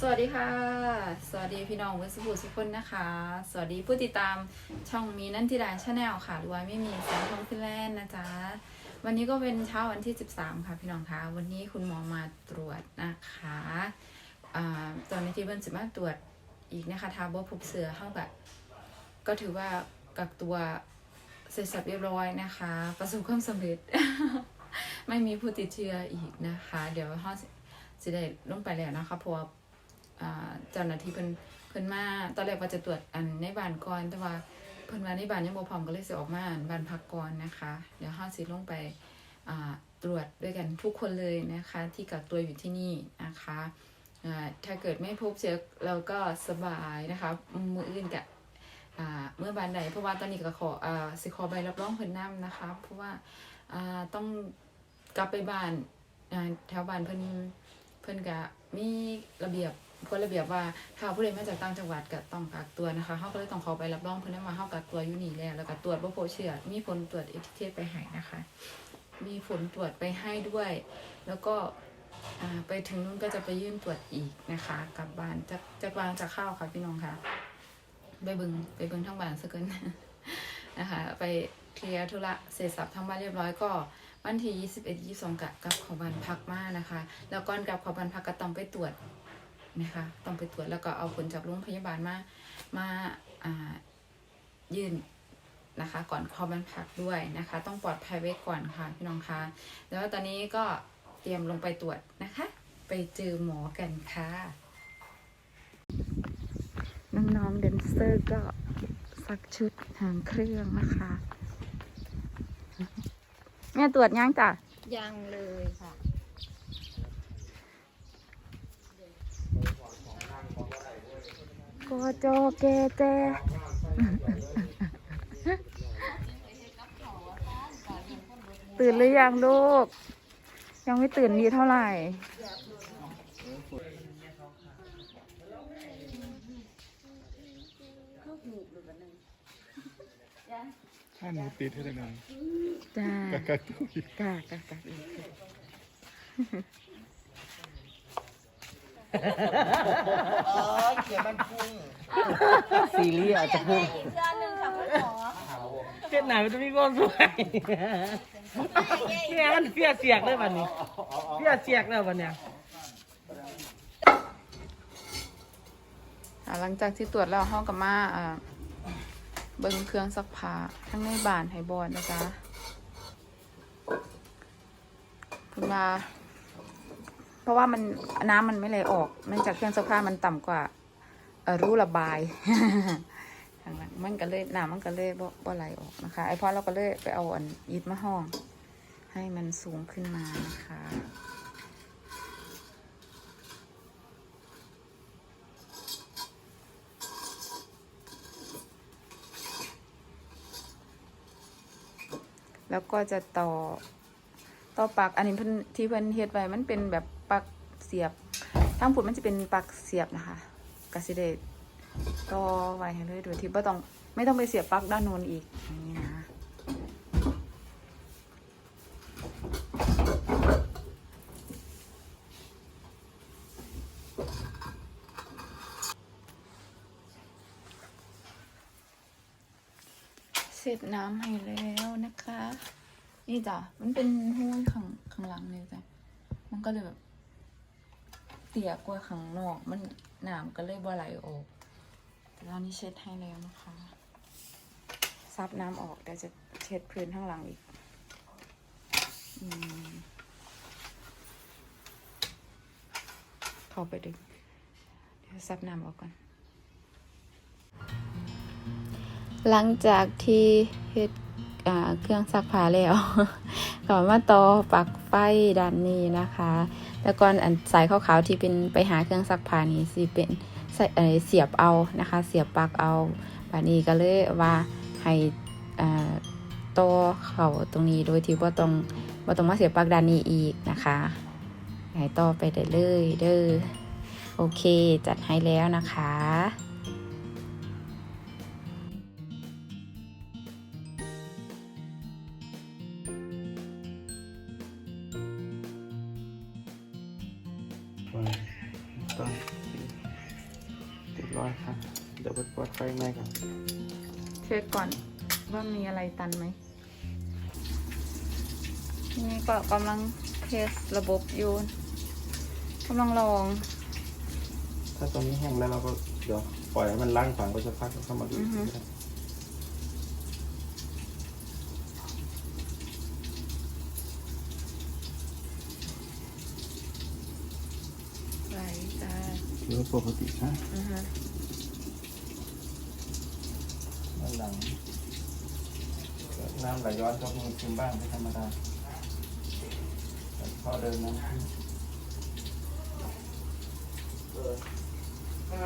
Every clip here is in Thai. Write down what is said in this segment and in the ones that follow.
สวัสดีค่ะ สวัสดีพี่น้องเวสบูทุกคนนะคะ สวัสดีผู้ติดตามช่องมีนันทิดาชาแนลค่ะหรือว่าไม่มีแสงทองฟินแลนด์นะจ๊ะ วันนี้ก็เป็นเช้าวันที่ 13 ค่ะพี่น้องคะวันนี้คุณหมอมาตรวจนะคะอ่าตอนนี้ที่เบิ้ลสิมาตรวจอีกนะคะทาบพบเสือเข้ากับก็ถือว่ากักตัวเสร็จสับเรียบร้อยนะคะ ประสบความสำเร็จ ไม่มีผู้ติดเชื้ออีกนะคะ เดี๋ยวห้องสิได้ลงไปแล้วนะคะเพราะว่า เจ้าหน้าที่เพิ่นเพิ่นมาตอนแรกว่าจะตรวจอันในบ้านก่อน แต่ว่าเพิ่นมาในบ้านยังบ่พร้อมก็เลยสิออกมาอันบ้านพักก่อนนะคะ เดี๋ยวเฮาสิลงไปตรวจด้วยกันทุกคนเลยนะคะ ที่กักตัวอยู่ที่นี่นะคะถ้าเกิดไม่พบเชื้อเราก็สบายนะคะมืออื่นกะเมื่อบานใดเพราะว่าตอนนี้ก็ขออสิขอใบรับรองเพิ่นนํนะคะ เพราะว่าต้องกลับไปบ้านแถวบ้านเพิ่นเพิ่นก็มีระเบียบ กฎระเบียบว่าถ้าผู้ใดมาจากต่างจังหวัดก็ต้องกักตัวนะคะเขาก็เลยต้องขอไปรับรองเพิ่นมาเฮากักตัวอยู่นี่แล้วแล้วก็ตรวจบ่พเชื้อมีผลตรวจเอทีเคไปให้นะคะ มีผลตรวจไปให้ด้วย แล้วก็ไปถึงนู้นก็จะไปยื่นตรวจอีกนะคะกลับบ้านจะจะวางจะเข้าค่ะพี่น้องค่ะไปบิงไปบิงทั้งบ้านซะเกินนะคะ ไปเคลียร์ธุระเสร็จสับทั้งบ้านเรียบร้อยก็วันที่ 21 22กะกลับขอบันพักมานะคะ แล้วก่อนกลับขอบันพักก็ต้องไปตรวจ นะคะ ต้องไปตรวจแล้วก็เอาผลจากโรงพยาบาลมา มาายื่นนะคะ ก่อนเข้าบันพักด้วยนะคะ ต้องปลอดภัยไว้ก่อนค่ะพี่น้องคะแล้วตอนนี้ก็เตรียมลงไปตรวจนะคะ ไปเจอหมอกันค่ะน้องๆเดนเซอร์ก็ซักชุดหางเครื่องนะคะแม่ตรวจยังจ้ะยังเลยค่ะ กอจอแกแจตื่นหรือยังลูก ยังไม่ตื่นดีเท่าไหร่ถ้าหนูติดให้ได้ไงจ้ากักกักตัวอีกกากากาอี กอ๋อเขียนมันพุ่งซีรีส์อาจจะพุ่งอีกเดือนหนึ่งค่ะคุณหมอเจ็ดหนามันจะมีก้อนสวยเนี่ยมันเพี้ยเสียกเลยวันนี้เพี้ยเสียกแล้ววันเนี้ยอ่าหลังจากที่ตรวจแล้วห้องกับมาอ่าเบิ้งเครื่องซักผ้าทั้งในบ้านให้บอดนะจ๊ะคุณมา เพราะว่ามันน้ำมันไม่ไหลออกเนื่องจากเครื่องซักผ้ามันต่ำกว่าออรูระบายนั้นมันก็เลยน้ำมันก็เลยบ่บ่ไหลออกนะคะ ไอพอเราก็เลยไปเอาอันยิดมาห้อง ให้มันสูงขึ้นมานะคะแล้วก็จะต่อ ต่อปลักอันนี้เพิ่นที่เพิ่นเฮ็ดไว้มันเป็นแบบปักเสียบทางผุดมันจะเป็นปักเสียบนะคะกสิเดตต่อไว้ให้เลยโดยที่ไม่ต้องไม่ต้องไปเสียบปลั๊กด้านโน้นอีกอย่างนี้นะเสร็จน้ำให้แล้วนะคะ นี่จ้ะ มันเป็นห้วยข้างข้างหลังเลยจ้ะ มันก็เลยแบบ เตี่ยกว่าข้างนอก มันหน้ำก็เลยบ่ไหลออกแต่ตอนนี้เช็ดให้แล้วนะคะ ซับน้ำออกเดี๋ยวจะเช็ดพื้นข้างหลังอีก อืมเข้าไปดึง เดี๋ยวซับน้ำออกก่อน หลังจากที่เฮ็ด เครื่องซักผ้าแล้วก็มาต่อปลั๊กไฟด้านนี้นะคะ แต่ก่อนอันสายขาวๆที่เป็นไปหาเครื่องซักผ้านี้สิเป็นใส่เสียบเอานะคะ เสียบปลั๊กเอาบานี้ก็เลยว่าให้ต่อเข้าตรงนี้โดยที่ว่าต้องว่าต้องมาเสียบปลั๊กด้านนี้อีกนะคะให้ต่อไปได้เลยเด้อโอเค จัดให้แล้วนะคะ ไปตั้งร้อยครับ เดี๋ยวไปเปิดไฟในก่อนเช็คก่อนว่ามีอะไรตันไหมทีนี่ก็กำลังเทสระบบอยู่กำลังลอง ถ้าตรงนี้แห้งแล้วเราก็เดี๋ยวปล่อยให้มันล้างฝังไปสักพักแล้วเข้ามาดูอือฮึไหลจ้า หรือปกตินะอือฮะด้านหลังน้ำไหลย้อนก็มีซึมบ้างเป็นธรรมดาแต่พอเดินน้ำขึ้น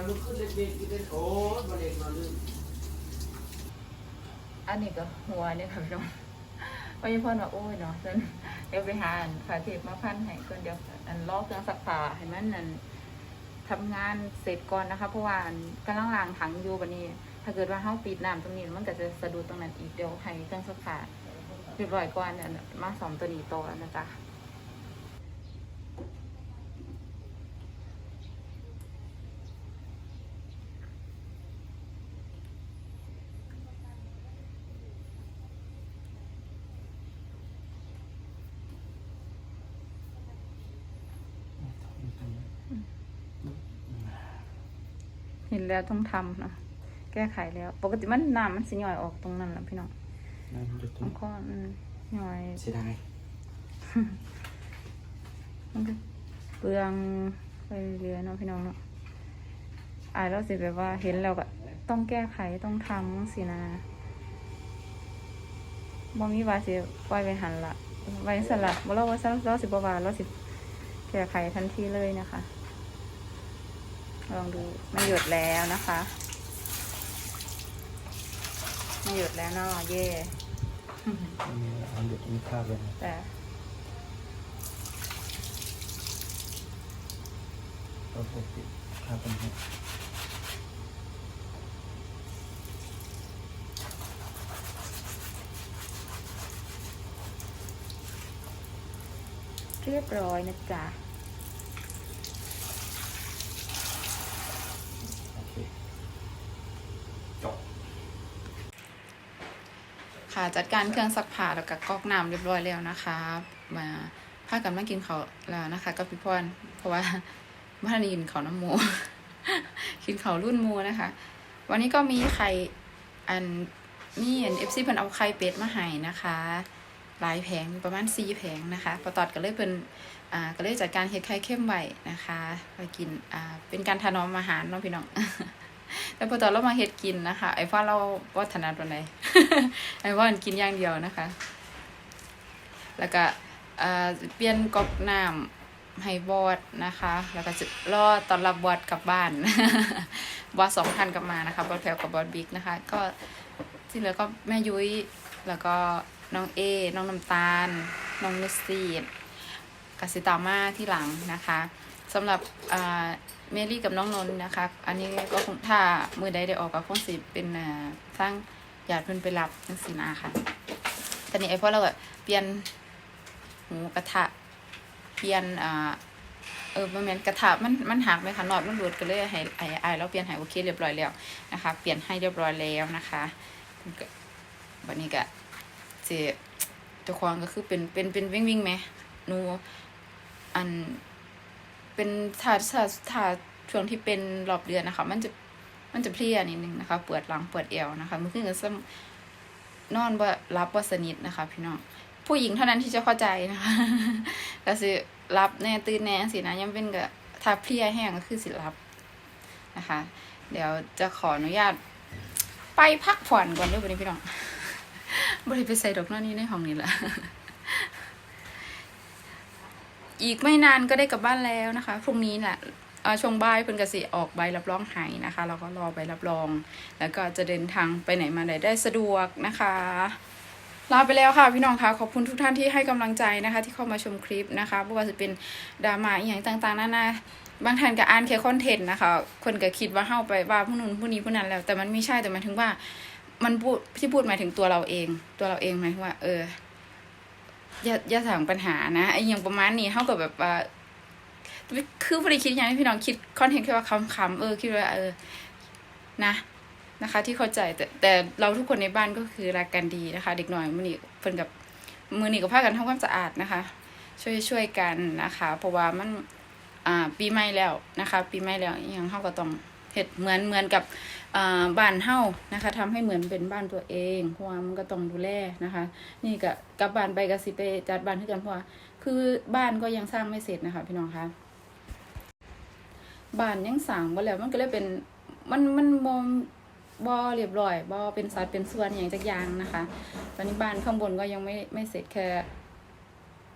ลุกขึ้นเล็กๆเล็กๆโอ้ยมาเล็กมาลืมอันนี้ก็หัวเนี่ยค่ะพี่น้องพอยพ่อว่าโอ้ยเนาะจนเดี๋ยวไปหาอันฝาเทปมาพันให้ก่อนเดี๋ยวอันลอกเครื่องซักผ้าให้มันนั่น ทำงานเสร็จก่อนนะคะ เพราะว่ากำลังล้างถังอยู่บันนี้ ถ้าเกิดว่าเฮาปิดน้ำตรงนี้มันก็จะสะดุดตรงนั้นอีกเดี๋ยวให้เครื่องซักผ้าเรียบร้อยก่อนเนี่ยมาสอมตัวนี้ต่อนะจ๊ะ เห็นแล้วต้องทำเนาะแก้ไขแล้ว ปกติมันน้ำมันสิย่อยออกตรงนั้นแหละพี่น้องน้ำหยุดตรมังนก็อืมย่อย เสียดายมันก็เปลืองไปเรื่อยๆเนาะพี่น้องเนาะอายแล้วสิแบบว่าเห็นแล้วก็ต้องแก้ไขต้องทำสินะบ่มีว่าสิปล่อยไปหันละไว้สละบ่เราว่าเราสิบ่ว่าเราสิแก้ไขทันทีเลยนะคะ ลองดูไม่หยุดแล้วนะคะ ไม่หยุดแล้วเนาะเย่มีเอาหยุดมีค่าเลยนะแต่ก็ปกติค่าเป็นไงเรียบร้อยนะจ๊ะ โอเคจบ ค่ะ จัดการเครื่องซักผ้าแล้วก็กรอกน้ำเรียบร้อยแล้วนะคะ มาพากันมากินเขาแล้วนะคะกับพี่พรเพราะว่าบ้านได้ยินเขาน้ำมูกินเขารุ่นมูนะคะ วันนี้ก็มีไข่อันมีอันเอฟซีเพิ่นเอาไข่เป็ดมาให้นะคะหลายแผงประมาณสี่แผงนะคะปะตอดก็เลยเป็นอ่าก็เลยจัดการเฮ็ดไข่เข้มไว้นะคะไปกินอ่าเป็นการถนอมอาหารเนาะพี่น้อง แล้วพอตอนเรามาเฮ็ดกินนะคะ ไอ้ฟ้าเราวัฒนาตัวไหนไอ้ว่ามันกินอย่างเดียวนะคะ แล้วก็เปลี่ยนก๊อกน้ำให้บอดนะคะ แล้วก็จะรอตอนรับบอดกลับบ้านบอดสองท่านกลับมานะคะบอดแพลวกับบอดบิ๊กนะคะ ก็ที่เหลือก็แม่ยุ้ยแล้วก็น้องเอ น้องน้ำตาล น้องนุสซีดกสิตามาที่หลังนะคะ สำหรับอ่าเมลี่กับน้องนนท์นะคะ อันนี้ก็คงถ้ามือใดได้ออกก็คงสิเป็นอ่าสร้างญาติเพิ่นไปรับจังซี่นาค่ะ ตอนนี้ไอ้พ่อเราก็เปลี่ยนหมูกระทะ เปลี่ยนอ่าเออมันแม่นกระทะมันมันหักไหมคะนอตมันหลุดก็เลยให้ไอ้ไอ้เราเปลี่ยนให้โอเคเรียบร้อยแล้วนะคะ เปลี่ยนให้เรียบร้อยแล้วนะคะวันนี้ก็เจ้าของก็คือเป็นเป็นเป็นวิ่งวิ่งไหมหนูอัน เป็นถ้าถ้าถ้าช่วงที่เป็นรอบเดือนนะคะ มันจะมันจะเพลียนิดนึงนะคะ ปวดหลังปวดเอวนะคะมื่อคืนก็ซ้ำนอนบ่รับบ่สนิทนะคะ พี่น้องผู้หญิงเท่านั้นที่จะเข้าใจนะคะก็สิรับแน่ตื่นแน่สินะยังเป็นก็ถ้าเพลียแห้งก็คือสิรับนะคะ เดี๋ยวจะขออนุญาต ไปพักผ่อนก่อนด้วยวันนี้พี่น้องบริไปใส่ดอกหน้านี้ในห้องนี้แหละ อีกไม่นานก็ได้กลับบ้านแล้วนะคะพรุ่งนี้แหละช่วงบ่ายเพิ่นกสิออกใบรับรองหายนะคะเราก็รอใบรับรอง แล้วก็จะเดินทางไปไหนมาไหนได้สะดวกนะคะลาไปแล้วค่ะพี่น้องคะขอบคุณทุกท่านที่ให้กำลังใจนะคะ ที่เข้ามาชมคลิปนะคะไม่ว่าจะเป็นดราม่าอย่างต่างๆนานาบางท่านก็อ่านแค่คอนเทนต์นะคะคนก็คิดว่าเข้าไปว่าผู้นู้นผู้นี้ผู้นั้นแล้ว แต่มันไม่ใช่แต่หมายถึงว่า มันพูดที่พูดหมายถึงตัวเราเอง ตัวเราเองหมายถึงว่า เออ อย่าอย่าสั่งปัญหานะไอ้อย่างประมาณนี้เท่ากับแบบว่าคือพอดีคิดอย่างที่พี่น้องคิดคอนเทนต์แค่ว่าคำๆเออคิดว่าเออนะนะคะ ที่เข้าใจแต่แต่เราทุกคนในบ้านก็คือรักกันดีนะคะ เด็กหน่อยมือนี้เพิ่นกับมือนี้ก็พากันทำความสะอาดนะคะ ช่วยช่วยกันนะคะ เพราะว่ามันอ่าปีใหม่แล้วนะคะ ปีใหม่แล้วยังเฮาก็ต้อง เฮ็ดเหมือนเหมือนกับบ้านเฮ้านะคะทำให้เหมือนเป็นบ้านตัวเองเพราะว่ามันก็ต้องดูแลนะคะ นี่ก็กลับบ้านไปก็สิไปจัดบ้านให้กันเพราะว่าคือบ้านก็ยังสร้างไม่เสร็จนะคะ พี่น้องคะบ้านยังสร้างบ่แล้วมันก็เลยเป็นมันมันบ่บ่เรียบร้อยบ่เป็นสัดเป็นส่วนอย่างจักอย่างนะคะ ตอนนี้บ้านข้างบนก็ยังไม่ไม่เสร็จแค่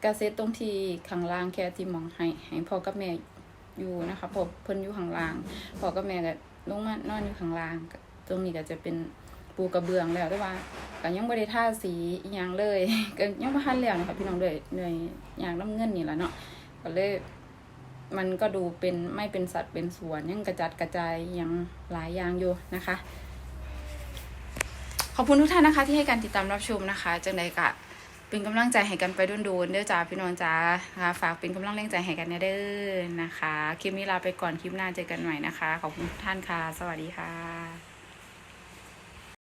กาเซตตรงที่ข้างล่างแค่ที่มองให้ให้พ่อกับแม่ อยู่นะคะพอเพิ่นอยู่ข้างล่างพ่อกับแม่ก็ลงมานอนอยู่ข้างล่าง ตรงนี้ก็จะเป็นปูกระเบื้องแล้วแต่ว่าก็ยังบ่ได้ทาสีอีหยังเลยก็ยังบ่ทันแล้วนะคะพี่น้องเลยเหนื่อยอย่างน้ำเงินนี่แหละเนาะก็เลยมันก็ดูเป็นไม่เป็นสัตว์เป็นส่วนยังกระจัดกระจายยังหลายอย่างอยู่นะคะ ขอบคุณทุกท่านนะคะที่ให้การติดตามรับชมนะคะจังใดกะ เป็นกำลังใจให้กันไปโดนๆเด้อจ้าพี่น้องจ้าคะฝากเป็นกำลังแรงใจให้กันเด้อนะคะ คลิปนี้ลาไปก่อนคลิปหน้าเจอกันใหม่นะคะ ขอบคุณทุกท่านค่ะ สวัสดีค่ะ